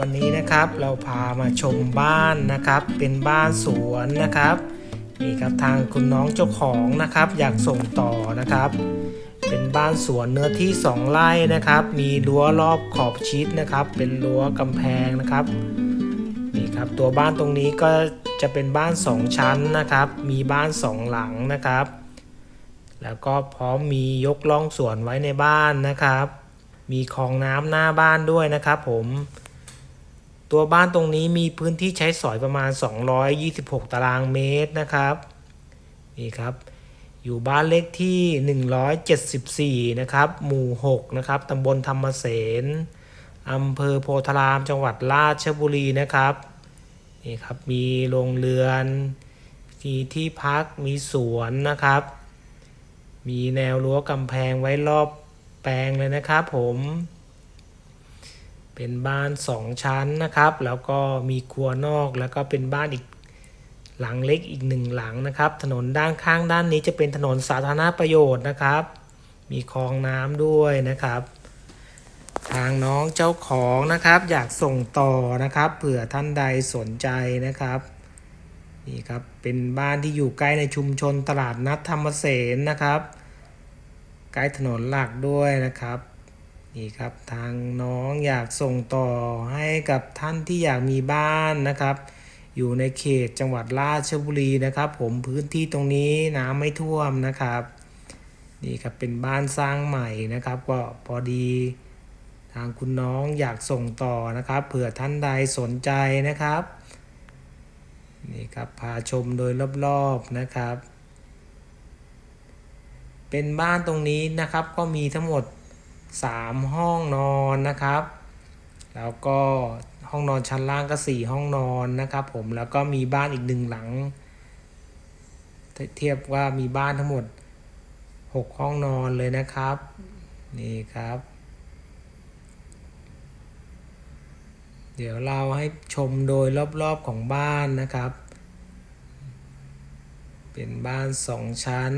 วัสดีครับวันนี้นะครับเราพามาชมบ้านนะครับ เป็นบ้านสวนนะครับนี่ครับทางคุณน้องเจ้าของนะครับ อยากส่งต่อนะครับ เป็นบ้านสวนเนื้อที่ 2 ไร่นะครับ มีรั้วรอบขอบชิดนะครับ เป็นรั้วกำแพงนะครับนี่ครับตัวบ้านตรงนี้ก็จะเป็นบ้าน 2 ชั้นนะครับ มีบ้าน 2 หลังนะครับ แล้วก็พร้อมมียกล่องสวนไว้ในบ้านนะครับ มีคลองน้ำหน้าบ้านด้วยนะครับผม ตัวบ้านตรงนี้มีพื้นที่ใช้สอยประมาณ 226 ตารางเมตรนะครับนี่ครับ อยู่บ้านเลขที่ 174 นะครับ หมู่ 6 นะครับตำบลธรรมเสนอำเภอโพธาราม จังหวัดราชบุรีนะครับนี่ครับมีโรงเรือนมีที่พักมีสวนนะครับ มีแนวรั้วกำแพงไว้รอบแปลงเลยนะครับผม เป็นบ้านสองชั้นนะครับ แล้วก็มีครัวนอกแล้วก็เป็นบ้านอีกหลังเล็กอีกหนึ่งหลังนะครับ ถนนด้านข้างด้านนี้จะเป็นถนนสาธารณประโยชน์นะครับ มีคลองน้ำด้วยนะครับ ทางน้องเจ้าของนะครับ อยากส่งต่อนะครับ เผื่อท่านใดสนใจนะครับนี่ครับเป็นบ้านที่อยู่ใกล้ในชุมชนตลาดนัดธรรมเสนนะครับ ใกล้ถนนหลักด้วยนะครับ นี่ครับทางน้องอยากส่งต่อให้กับท่านที่อยากมีบ้านนะครับ อยู่ในเขตจังหวัดราชบุรีนะครับ ผมพื้นที่ตรงนี้น้ำไม่ท่วมนะครับ นี่ครับเป็นบ้านสร้างใหม่นะครับ ก็พอดีทางคุณน้องอยากส่งต่อนะครับ เผื่อท่านใดสนใจนะครับนี่ครับพาชมโดยรอบๆนะครับ เป็นบ้านตรงนี้นะครับก็มีทั้งหมด 3 ห้องนอนนะครับ แล้วก็ห้องนอนชั้นล่างก็ 4 ห้องนอนนะครับผมแล้วก็มีบ้านอีกหนึ่งหลัง เทียบว่ามีบ้านทั้งหมด 6 ห้องนอนเลยนะครับนี่ครับ เดี๋ยวเราให้ชมโดยรอบๆของบ้านนะครับ เป็นบ้านสองชั้น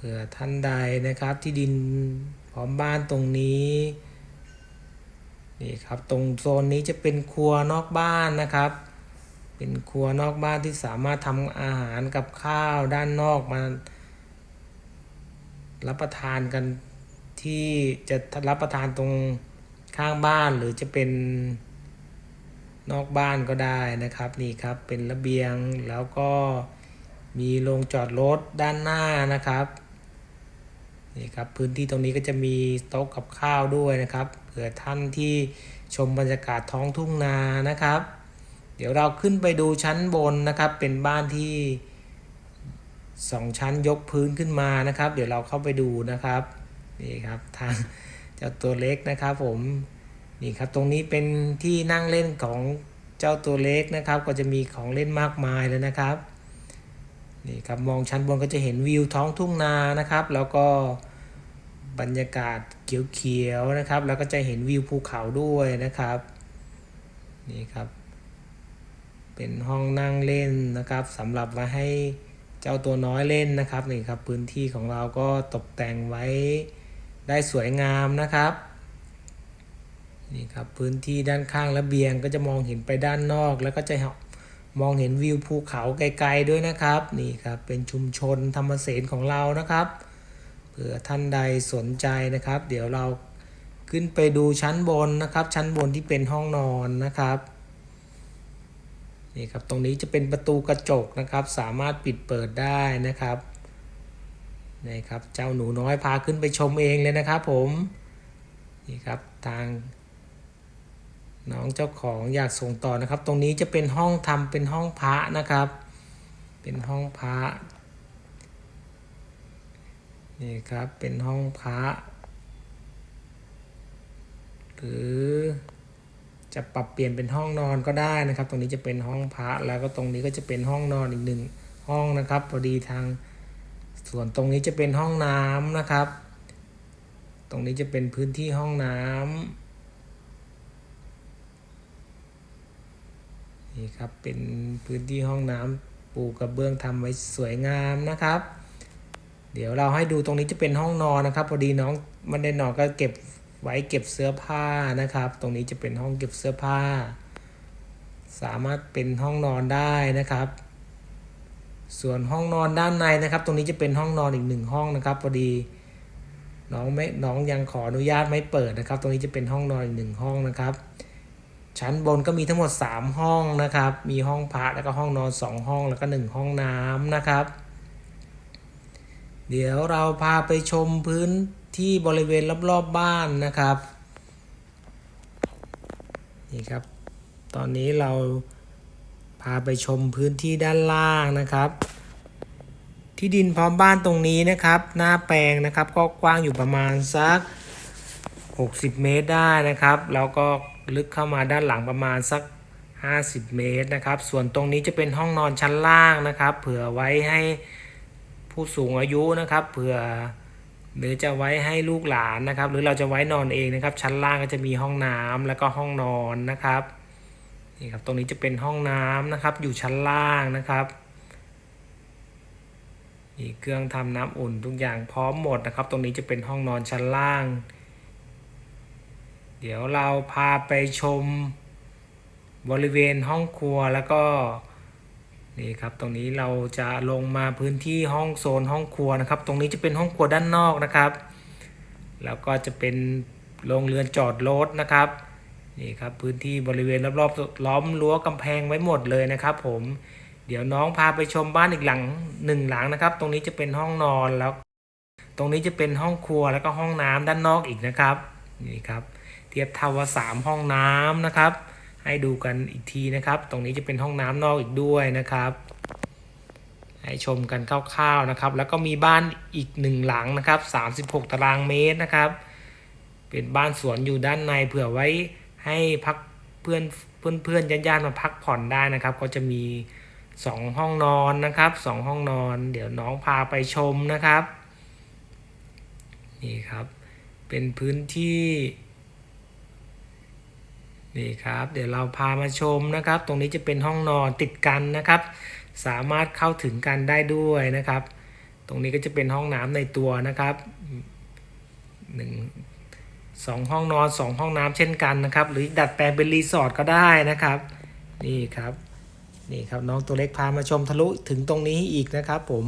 เผื่อท่านใดนะครับที่ดินพร้อมบ้านตรงนี้นี่ครับตรงโซนนี้จะเป็นครัวนอกบ้านนะครับ เป็นครัวนอกบ้านที่สามารถทำอาหารกับข้าวด้านนอกมารับประทานกันที่จะรับประทานตรงข้างบ้านหรือจะเป็นนอกบ้านก็ได้นะครับนี่ครับเป็นระเบียงแล้วก็มีโรงจอดรถด้านหน้านะครับ นี่ครับพื้นที่ตรงนี้ก็จะมีโต๊ะกับข้าวด้วยนะครับเผื่อท่านที่ชมบรรยากาศท้องทุ่งนานะครับ เดี๋ยวเราขึ้นไปดูชั้นบนนะครับ เป็นบ้านที่สองชั้นยกพื้นขึ้นมานะครับ เดี๋ยวเราเข้าไปดูนะครับนี่ครับทางเจ้าตัวเล็กนะครับ ผมนี่ครับตรงนี้เป็นที่นั่งเล่นของเจ้าตัวเล็กนะครับ ก็จะมีของเล่นมากมายเลยนะครับ นี่ครับมองชั้นบนก็จะเห็นวิวท้องทุ่งนานะครับ แล้วก็บรรยากาศเขียวๆนะครับ แล้วก็จะเห็นวิวภูเขาด้วยนะครับนี่ครับ เป็นห้องนั่งเล่นนะครับสำหรับไว้ให้เจ้าตัวน้อยเล่นนะครับนี่ครับพื้นที่ของเราก็ตกแต่งไว้ได้สวยงามนะครับนี่ครับพื้นที่ด้านข้างระเบียงก็จะมองเห็นไปด้านนอกแล้วก็จะ มองเห็นวิวภูเขาไกลๆด้วยนะครับนี่ครับเป็นชุมชนธรรมเสนของเรานะครับเผื่อท่านใดสนใจนะครับ เดี๋ยวเราขึ้นไปดูชั้นบนนะครับ ชั้นบนที่เป็นห้องนอนนะครับนี่ครับตรงนี้จะเป็นประตูกระจกนะครับ สามารถปิดเปิดได้นะครับนี่ครับเจ้าหนูน้อยพาขึ้นไปชมเองเลยนะครับผมนี่ครับทาง น้องเจ้าของอยากส่งต่อนะครับ ตรงนี้จะเป็นห้องทำเป็นห้องพระนะครับ เป็นห้องพระนี่ครับเป็นห้องพระหรือจะปรับเปลี่ยนเป็นห้องนอนก็ได้นะครับ ตรงนี้จะเป็นห้องพระแล้วก็ตรงนี้ก็จะเป็นห้องนอนอีกหนึ่งห้องนะครับพอดีทางส่วนตรงนี้จะเป็นห้องน้ำนะครับ ตรงนี้จะเป็นพื้นที่ห้องน้ำ นี่ครับเป็นพื้นที่ห้องน้ำปูกระเบื้องทำไว้สวยงามนะครับ เดี๋ยวเราให้ดูตรงนี้จะเป็นห้องนอนนะครับ พอดีน้องมันได้นอนก็เก็บไว้เก็บเสื้อผ้านะครับ ตรงนี้จะเป็นห้องเก็บเสื้อผ้า สามารถเป็นห้องนอนได้นะครับ ส่วนห้องนอนด้านในนะครับ ตรงนี้จะเป็นห้องนอนอีกหนึ่งห้องนะครับ พอดีน้องไม่น้องยังขออนุญาตไม่เปิดนะครับ ตรงนี้จะเป็นห้องนอนอีกหนึ่งห้องนะครับ ชั้นบนก็มีทั้งหมด 3 ห้องนะครับ มีห้องพระแล้วก็ห้องนอน 2 ห้องแล้วก็ 1 ห้องน้ำนะครับ เดี๋ยวเราพาไปชมพื้นที่บริเวณรอบๆบบ้านนะครับ นี่ครับ ตอนนี้เราพาไปชมพื้นที่ด้านล่างนะครับ ที่ดินพร้อมบ้านตรงนี้นะครับ หน้าแปลงนะครับ ก็กว้างอยู่ประมาณสัก 60 เมตรได้นะครับ แล้วก็ ลึกเข้ามาด้านหลังประมาณสัก 50 เมตรนะครับ ส่วนตรงนี้จะเป็นห้องนอนชั้นล่างนะครับ เผื่อไว้ให้ผู้สูงอายุนะครับ เผื่อหรือจะไว้ให้ลูกหลานนะครับ หรือเราจะไว้นอนเองนะครับ ชั้นล่างก็จะมีห้องน้ำแล้วก็ห้องนอนนะครับนี่ครับตรงนี้จะเป็นห้องน้ำนะครับ อยู่ชั้นล่างนะครับมีเครื่องทำน้ำอุ่นทุกอย่างพร้อมหมดนะครับ ตรงนี้จะเป็นห้องนอนชั้นล่าง เดี๋ยวเราพาไปชมบริเวณห้องครัวแล้วก็นี่ครับตรงนี้เราจะลงมาพื้นที่ห้องโซนห้องครัวนะครับ ตรงนี้จะเป็นห้องครัวด้านนอกนะครับ แล้วก็จะเป็นโรงเรือนจอดรถนะครับนี่ครับพื้นที่บริเวณรอบๆล้อมรั้วกำแพงไว้หมดเลยนะครับ ผมเดี๋ยวน้องพาไปชมบ้านอีกหลังหนึ่งหลังนะครับ ตรงนี้จะเป็นห้องนอนแล้ว ตรงนี้จะเป็นห้องครัวแล้วก็ห้องน้ำด้านนอกอีกนะครับนี่ครับ เทียบเท่าว่าสามห้องน้ำนะครับ ให้ดูกันอีกทีนะครับ ตรงนี้จะเป็นห้องน้ำนอกอีกด้วยนะครับให้ชมกันคร่าวๆนะครับ แล้วก็มีบ้านอีกหนึ่งหลังนะครับ 36 ตารางเมตรนะครับ เป็นบ้านสวนอยู่ด้านในเผื่อไว้ให้พักเพื่อนเพื่อนเพื่อนญาติๆมาพักผ่อนได้นะครับ ก็จะมีสองห้องนอนนะครับสองห้องนอน เดี๋ยวน้องพาไปชมนะครับ นี่ครับ เป็นพื้นที่ นี่ครับ เดี๋ยวเราพามาชมนะครับ ตรงนี้จะเป็นห้องนอนติดกันนะครับ สามารถเข้าถึงกันได้ด้วยนะครับ ตรงนี้ก็จะเป็นห้องน้ำในตัวนะครับหนึ่งสองห้องนอนสองห้องน้ำเช่นกันนะครับ หรือดัดแปลงเป็นรีสอร์ทก็ได้นะครับ นี่ครับนี่ครับน้องตัวเล็กพามาชมทะลุถึงตรงนี้อีกนะครับผม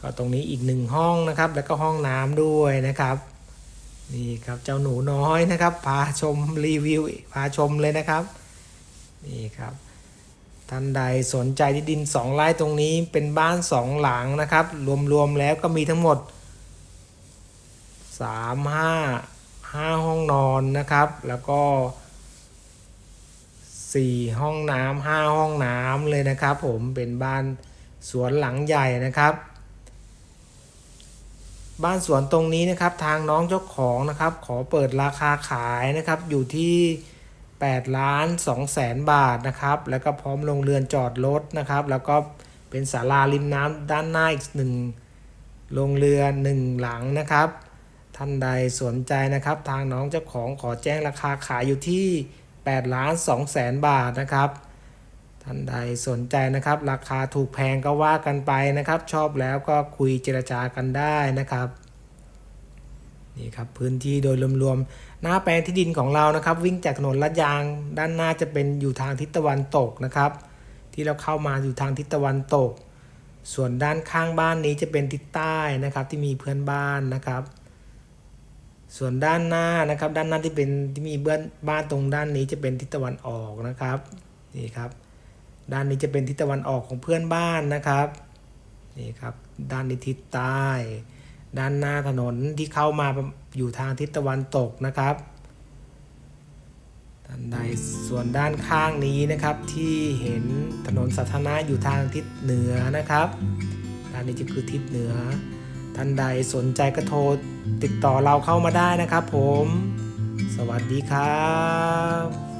ก็ตรงนี้อีกหนึ่งห้องนะครับ แล้วก็ห้องน้ำด้วยนะครับ นี่ครับเจ้าหนูน้อยนะครับ พาชมรีวิวพาชมเลยนะครับ นี่ครับท่านใดสนใจที่ดินสองไร่ตรงนี้เป็นบ้านสองหลังนะครับ รวมๆแล้วก็มีทั้งหมดสามห้าห้าห้องนอนนะครับ แล้วก็สี่ห้องน้ำห้าห้องน้ำเลยนะครับ ผมเป็นบ้านสวนหลังใหญ่นะครับ บ้านสวนตรงนี้นะครับทางน้องเจ้าของนะครับ ขอเปิดราคาขายนะครับอยู่ที่8ล้าน2แสนบาทนะครับ แล้วก็พร้อมโรงเรือนจอดรถนะครับ แล้วก็เป็นศาลาริมน้ำด้านหน้าอีกหนึ่งโรงเรือนหนึ่งหลังนะครับ ท่านใดสนใจนะครับ ทางน้องเจ้าของขอแจ้งราคาขายอยู่ที่8ล้าน2แสนบาทนะครับ ท่านใดสนใจนะครับ ราคาถูกแพงก็ว่ากันไปนะครับ ชอบแล้วก็คุยเจรจากันได้นะครับนี่ครับพื้นที่โดยรวมๆหน้าแปลงที่ดินของเรานะครับ วิ่งจากถนนลาดยาง ด้านหน้าจะเป็นอยู่ทางทิศตะวันตกนะครับ ที่เราเข้ามาอยู่ทางทิศตะวันตก ส่วนด้านข้างบ้านนี้จะเป็นทิศใต้นะครับที่มีเพื่อนบ้านนะครับ ส่วนด้านหน้านะครับ ด้านหน้าที่เป็นที่มีเบื้อนบ้านตรงด้านนี้จะเป็นทิศตะวันออกนะครับนี่ครับ ด้านนี้จะเป็นทิศตะวันออกของเพื่อนบ้านนะครับนี่ครับด้านนี้ทิศใต้ ด้านหน้าถนนที่เข้ามาอยู่ทางทิศตะวันตกนะครับด้านใดส่วนด้านข้างนี้นะครับที่เห็นถนนสาธารณะอยู่ทางทิศเหนือนะครับด้านนี้จะคือทิศเหนือ ท่านใดสนใจก็โทรติดต่อเราเข้ามาได้นะครับผม สวัสดีครับ